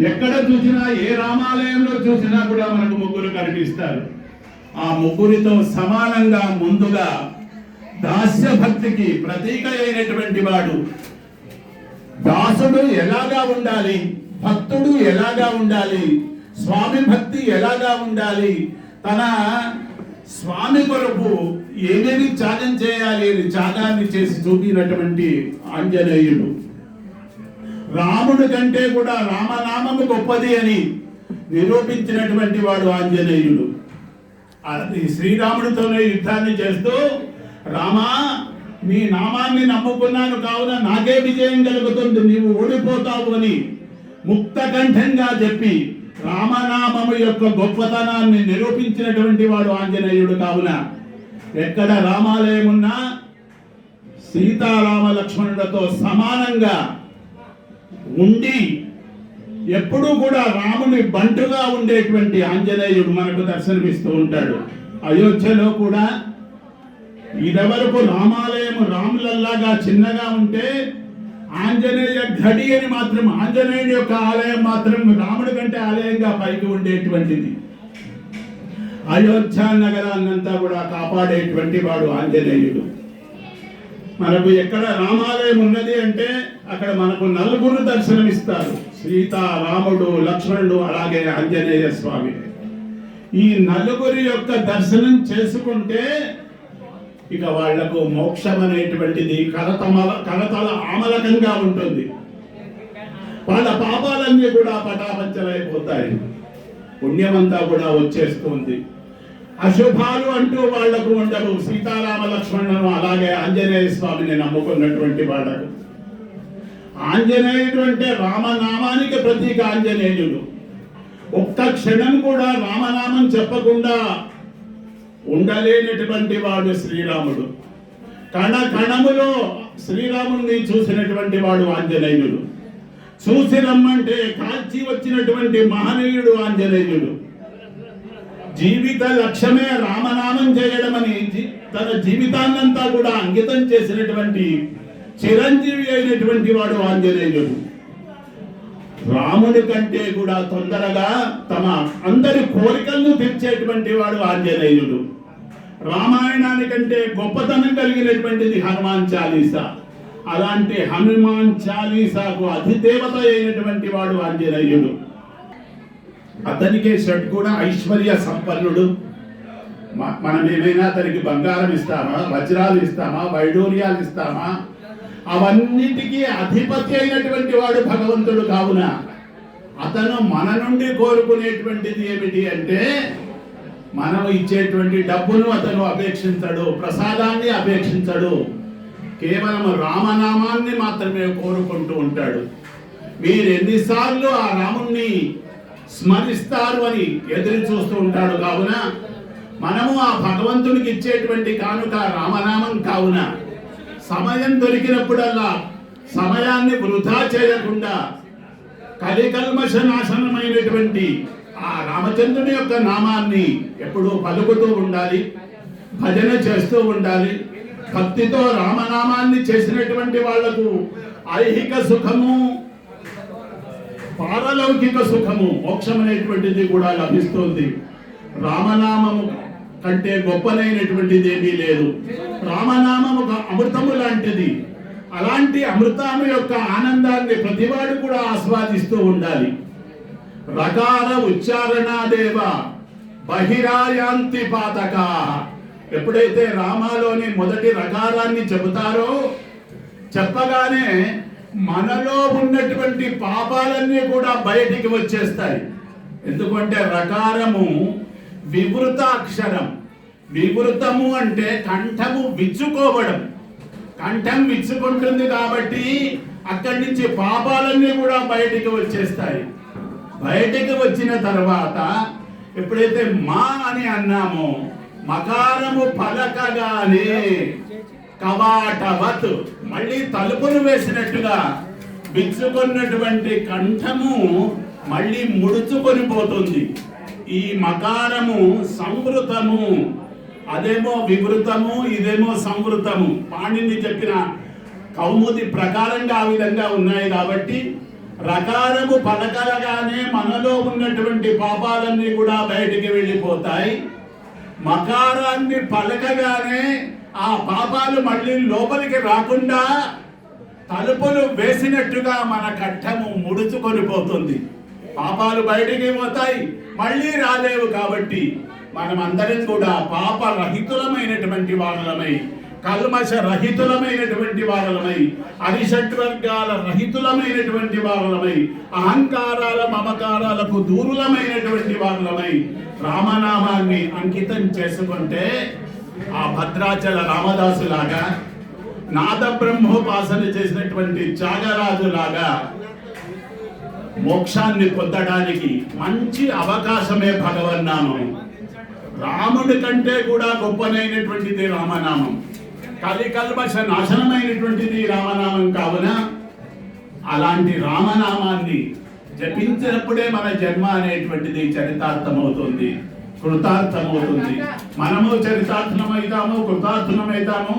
ఎక్కడ చూసినా ఏ రామాలయంలో చూసినా కూడా మనకు ముగ్గురు కనిపిస్తారు. ఆ ముగ్గురితో సమానంగా ముందుగా దాస్య భక్తికి ప్రతీక అయినటువంటి వాడు. దాసుడు ఎలాగా ఉండాలి? భక్తుడు ఎలాగా ఉండాలి? స్వామి భక్తి ఎలాగా ఉండాలి? తన స్వామి కొరకు ఏమేమి త్యాగం చేయాలి అని త్యాగాన్ని చేసి చూపినటువంటి ఆంజనేయుడు. రాముడి కంటే కూడా రామనామము గొప్పది అని నిరూపించినటువంటి వాడు ఆంజనేయుడు. అది శ్రీరాముడితోనే యుద్ధాన్ని చేస్తూ రామా నీ నామాన్ని నమ్ముకున్నాను కావున నాకే విజయం కలుగుతుంది నీవు ఓడిపోతావు అని ముక్తకంఠంగా చెప్పి రామనామము యొక్క గొప్పతనాన్ని నిరూపించినటువంటి వాడు ఆంజనేయుడు కావున ఎక్కడ రామాలయం ఉన్నా సీతారామ లక్ష్మణులతో సమానంగా ఉండి ఎప్పుడూ కూడా రాముని బంటుగా ఉండేటువంటి ఆంజనేయుడు మనకు దర్శనమిస్తూ ఉంటాడు. అయోధ్యలో కూడా ఇదివరకు రామాలయం రాములల్లాగా చిన్నగా ఉంటే ఆంజనేయ ఘడి అని మాత్రం ఆంజనేయుడి యొక్క ఆలయం మాత్రం రాముడి కంటే ఆలయంగా పైకి ఉండేటువంటిది. అయోధ్య నగరాన్నంతా కూడా కాపాడేటువంటి వాడు ఆంజనేయుడు. మనకు ఎక్కడ రామాలయం ఉన్నది అంటే అక్కడ మనకు నలుగురు దర్శనమిస్తారు. సీత రాముడు లక్ష్మణుడు అలాగే ఆంజనేయ స్వామి. ఈ నలుగురి యొక్క దర్శనం చేసుకుంటే ఇక వాళ్ళకు మోక్షం అనేటువంటిది కరతమల కరతల ఆమలకంగా ఉంటుంది. వాళ్ళ పాపాలన్నీ కూడా పటాపంచలైపోతాయి. పుణ్యమంతా కూడా వచ్చేస్తుంది. అశుభాలు అంటూ వాళ్ళకు ఉండవు. సీతారామ లక్ష్మణులను అలాగే ఆంజనేయ స్వామిని నమ్ముకున్నటువంటి వాళ్ళకు ఆంజనేయుడు అంటే రామనామానికి ప్రతీక ఆంజనేయుడు ఒక్క క్షణం కూడా రామనామం చెప్పకుండా ఉండలేనటువంటి వాడు శ్రీరాముడు. కణ కణములో శ్రీరాముడిని చూసినటువంటి వాడు ఆంజనేయుడు. చూసి రమ్మంటే కాల్చి వచ్చినటువంటి మహనీయుడు ఆంజనేయుడు. జీవిత లక్ష్యమే రామనామం చేయడమని అని తన జీవితాన్నంతా కూడా అంకితం చేసినటువంటి చిరంజీవి అయినటువంటి వాడు ఆంజనేయుడు. రాముడి కంటే కూడా తొందరగా తమ అందరి కోరికలను తీర్చేటువంటి వాడు ఆంజనేయుడు. రామాయణానికంటే గొప్పతనం కలిగినటువంటిది హనుమాన్ చాలీసా. అలాంటి హనుమాన్ చాలీసాకు అధిదేవత అయినటువంటి వాడు ఆంజనేయుడు. అతనికే షట్ కూడా ఐశ్వర్య సంపన్నుడు. మ- మనం ఏమైనా అతనికి బంగారం ఇస్తామా? వజ్రాలు ఇస్తామా? వైడూర్యాలు ఇస్తామా? అవన్నిటికీ అధిపతి అయినటువంటి వాడు భగవంతుడు కావున. అతను మన నుండి కోరుకునేటువంటిది ఏమిటి అంటే మనం ఇచ్చేటువంటి డబ్బును అతను అపేక్షించడు ప్రసాదాన్ని అపేక్షించడు. కేవలం రామనామాన్ని మాత్రమే కోరుకుంటూ ఉంటాడు. మీరు ఎన్నిసార్లు ఆ రాముణ్ణి స్మరిస్తారు అని ఎదురు చూస్తూ ఉంటాడు. కావున మనము ఆ భగవంతునికి ఇచ్చేటువంటి కానుక రామనామం కావున సమయం దొరికినప్పుడల్లా సమయాన్ని వృధా చేయకుండా కలికల్మష నాశనమైనటువంటి ఆ రామచంద్రుని యొక్క నామాన్ని ఎప్పుడూ పలుకుతూ ఉండాలి భజన చేస్తూ ఉండాలి. భక్తితో రామనామాన్ని చేసినటువంటి వాళ్ళకు ఐహిక సుఖము పారలౌకిక సుఖము మోక్షం అనేటువంటిది కూడా లభిస్తుంది. రామనామము కంటే గొప్పనైనటువంటిది ఏమీ లేదు. రామనామము ఒక అమృతము లాంటిది. అలాంటి అమృతము యొక్క ఆనందాన్ని ప్రతివాడు కూడా ఆస్వాదిస్తూ ఉండాలి. రకార ఉచ్చారణాదేవ బహిరాయాంతి పాతక. ఎప్పుడైతే రామాలోని మొదటి రకారాన్ని చెబుతారో చెప్పగానే మనలో ఉన్నటువంటి పాపాలన్నీ కూడా బయటికి వచ్చేస్తాయి. ఎందుకంటే రకారము వివృత అక్షరం వివృతము అంటే కంఠము విచ్చుకోవడం. కంఠం విచ్చుకుంటుంది కాబట్టి అక్కడి నుంచి పాపాలన్నీ కూడా బయటికి వచ్చేస్తాయి. బయటికి వచ్చిన తర్వాత ఎప్పుడైతే మా అని అన్నామో మకారము పలకగానే కవాటవత్. మళ్ళీ తలుపులు వేసినట్టుగా విచ్చుకున్నటువంటి కంఠము మళ్ళీ ముడుచుకొని పోతుంది. ఈ మకారము సంవృతము. అదేమో వివృతము ఇదేమో సంవృతము. పాణిని చెప్పిన కౌముది ప్రకారంగా ఆ విధంగా ఉన్నాయి కాబట్టి రకారము పలకలగానే మనలో ఉన్నటువంటి పాపాలన్నీ కూడా బయటికి వెళ్ళిపోతాయి. మకారాన్ని పలకగానే ఆ పాపాలు మళ్ళీ లోపలికి రాకుండా తలుపులు వేసినట్టుగా మన కట్టము ముడుచుకొని పోతుంది. పాపాలు బయటికి పోతాయి మళ్ళీ రాలేవు కాబట్టి మనమందరం కూడా పాప రహితులమైనటువంటి వాళ్ళమై కల్మష రహితులమైనటువంటి వాళ్ళమై అరిషట్వర్గాల రహితులమైనటువంటి వాళ్ళమై అహంకారాల మమకారాలకు దూరులమైనటువంటి వాళ్ళమై రామనామాన్ని అంకితం చేసుకుంటే ఆ భద్రాచల రామదాసు లాగా నాద బ్రహ్మోపాసన చేసినటువంటి త్యాగరాజు లాగా మోక్షాన్ని పొందడానికి మంచి అవకాశమే భగవన్నామం. రాముడి కంటే కూడా గొప్పనైనటువంటిది రామనామం. కలికల్మష నాశనమైనటువంటిది రామనామం కావున అలాంటి రామనామాన్ని జపించినప్పుడే మన జన్మ అనేటువంటిది చరితార్థమవుతుంది. కృతార్థమవుతుంది. మనము చరితార్థమైతాము కృతార్థమైతాము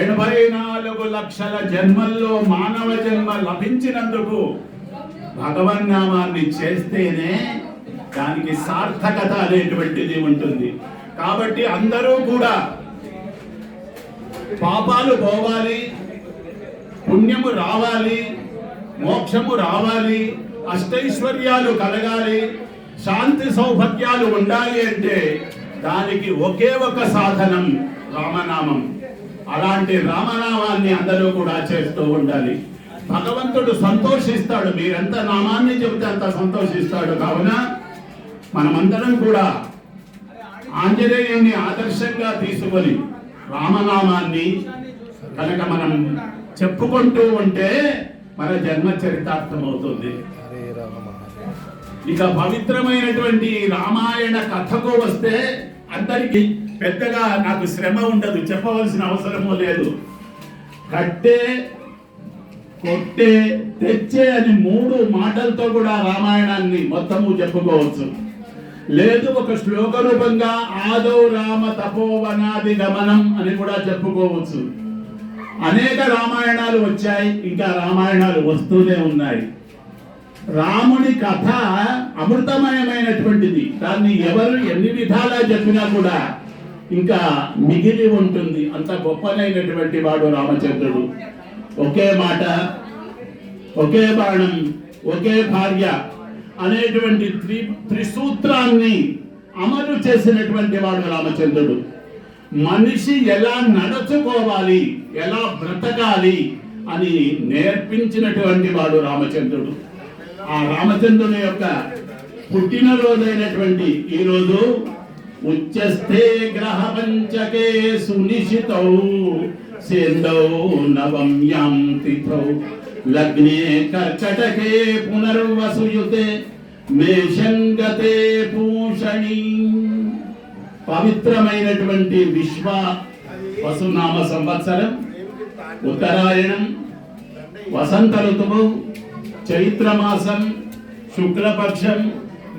ఎనభై నాలుగు లక్షల జన్మల్లో మానవ జన్మ లభించినందుకు భగవన్నామాన్ని చేస్తేనే దానికి సార్థకత అనేటువంటిది ఉంటుంది. కాబట్టి అందరూ కూడా పాపాలు పోవాలి పుణ్యము రావాలి మోక్షము రావాలి అష్టైశ్వర్యాలు కలగాలి శాంతి సౌభాగ్యాలు ఉండాలి అంటే దానికి ఒకే ఒక సాధనం రామనామం. అలాంటి రామనామాన్ని అందరూ కూడా చేస్తూ ఉండాలి. భగవంతుడు సంతోషిస్తాడు. మీరెంత నామాన్ని చెబితే అంత సంతోషిస్తాడు. కావున మనమందరం కూడా ఆంజనేయుని ఆదర్శంగా తీసుకొని రామనామాన్ని కనుక మనం చెప్పుకుంటూ ఉంటే మన జన్మ చరితార్థం అవుతుంది ఇక పవిత్రమైనటువంటి రామాయణ కథకు వస్తే అందరికి పెద్దగా నాకు శ్రమ ఉండదు చెప్పవలసిన అవసరమూ లేదు. కట్టే కొట్టే తెచ్చే అని మూడు మాటలతో కూడా రామాయణాన్ని మొత్తము చెప్పుకోవచ్చు. లేదు ఒక శ్లోక రూపంగా ఆదో రామ తపోవనాది గమనం అని కూడా చెప్పుకోవచ్చు. అనేక రామాయణాలు వచ్చాయి ఇంకా రామాయణాలు వస్తూనే ఉన్నాయి. రాముని కథ అమృతమయమైనటువంటిది. దాన్ని ఎవరు ఎన్ని విధాలా చెప్పినా కూడా ఇంకా మిగిలి ఉంటుంది. అంత గొప్పనైనటువంటి వాడు రామచంద్రుడు. ఒకే మాట ఒకే బాణం ఒకే భార్య అనేటువంటి త్రి త్రిసూత్రాన్ని అమలు చేసినటువంటి వాడు రామచంద్రుడు. మనిషి ఎలా నడుచుకోవాలి ఎలా బ్రతకాలి అని నేర్పించినటువంటి వాడు రామచంద్రుడు. ఆ రామచంద్రుని యొక్క పుట్టినరోజైనటువంటి ఈరోజు రోజు ఉచ్చస్థే గ్రహ పంచకే సునిశితౌ సేందౌ నవమ్యాం తిథౌ లగ్నే కర్కటకే పునర్వసుయుతే మేషంగతే పూషణి. పవిత్రమైనటువంటి విశ్వ వసునామ సంవత్సరం ఉత్తరాయణం వసంత ఋతువు చైత్రమాసం శుక్లపక్షం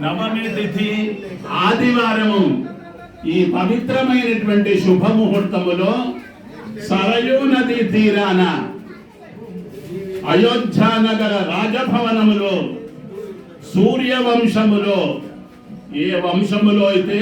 నవమి తిథి ఆదివారము. ఈ పవిత్రమైనటువంటి శుభముహూర్తములో సరయూ నది తీరాన అయోధ్యానగర రాజభవనములో సూర్యవంశములో ఏ వంశములో అయితే